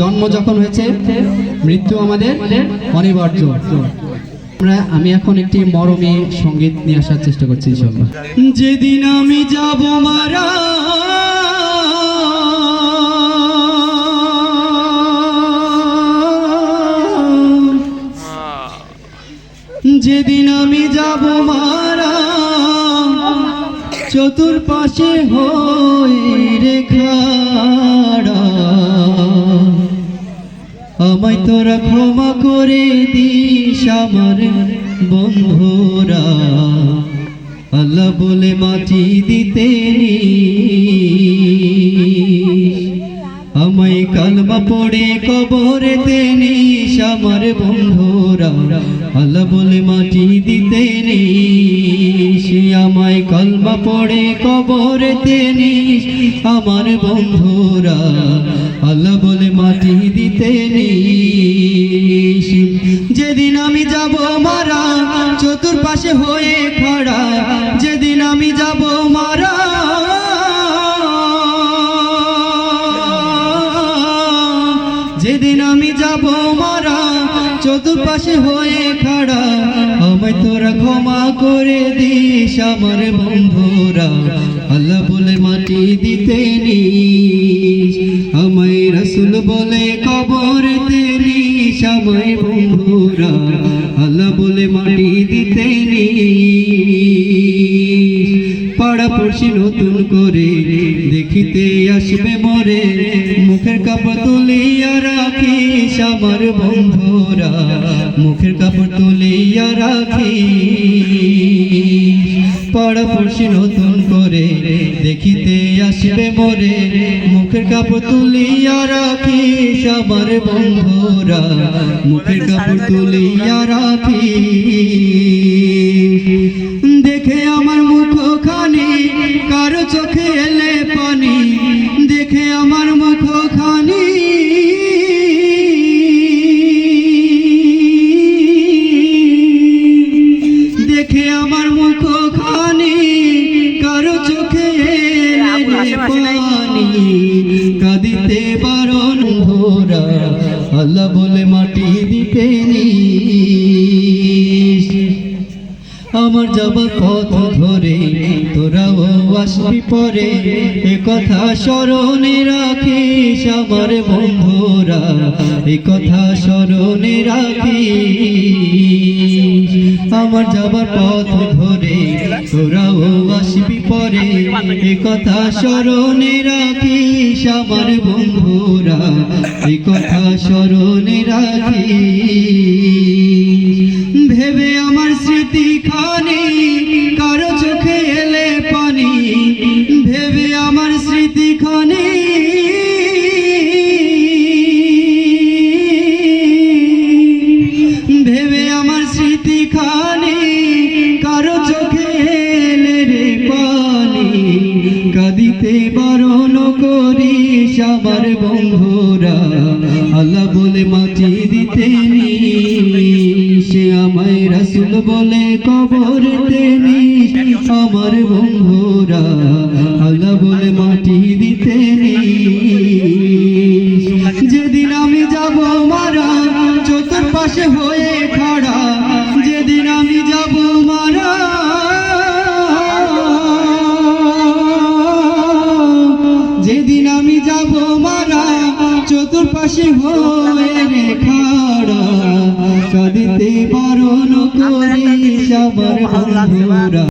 জন্ম যখন হয়েছে, মৃত্যু আমাদের অনিবার্য। আমরা, আমি এখন একটি মরমী সংগীত নিয়ে আসার চেষ্টা করছি যেদিন আমি যাব মারা, যেদিন আমি যাব মারা, চতুর্পাশে হই রেখাড়া আমায় তোরা ক্ষমা করে দিস আমার বন্ধুরা। আল্লাহ বলে মাটি দিতে আমায় কালমা পড়ে কবরেতে নিস আমার বন্ধুরা। আল্লাহ বলে মাটি দিতে আমায় কলমা পড়ে কবর তিনি আমার বন্ধুরা, আল্লাহ বলে মাটি দিতে যেদিন আমি যাব মারা, চতুর্পাশে হয়ে খড়া যেদিন আমি যাব চতুর্পাশে হয়ে খাড়া, আমায় তোরা ক্ষমা করে দিস আমার বন্ধুরা। আল্লাহ বলে মাটি দিতে আমায় রসুল বলে কবর নিস আমায় বন্ধুরা। আল্লাহ বলে মাটি দিতে নিস। পাড়া পড়ছি নতুন করে দেখিতে আসবে মরে। মুখের কাপড় তুলিয়া রাখিস আমার বন্ধুরা। মুখের কাপড় তুলিয়া রাখি পাড়া পড়ছি নতুন করে দেখিতে আসবে মরে। মুখের কাপড় তুলিয়া রাখিস আমার বন্ধুরা। মুখের কাপড় তুলিয়া রাখি পানি কাঁদিতে বারণ ভোরা, আল্লাহ বলে মাটি দিতে আমার যাবার পথ ধরে, তোরাও আসবি পরে, এ কথা স্মরণে রাখিস আমার বন্ধুরা, এ কথা স্মরণে রাখিস। আমার যাবার পথ ধরে, তোরাও আসবি পরে। এ কথা স্মরণে রাখিস আমার বন্ধুরা, এ কথা স্মরণে রাখি ভেবে আমার স্মৃতি খানি করিস আমার বন্ধুরা, আল্লাহ বলে মাটি দিতে নিস আমায় রাসুল বলে কবর নিস আমার বন্ধুরা, আল্লাহ বলে মাটি দিতে যেদিন আমি যাব মারা, চতুর্পাশে হয়ে খাড়া চতুর্পাশে হয়ে রে খাড়া কাঁদিতে বারণ করিস আমার বন্ধুরা।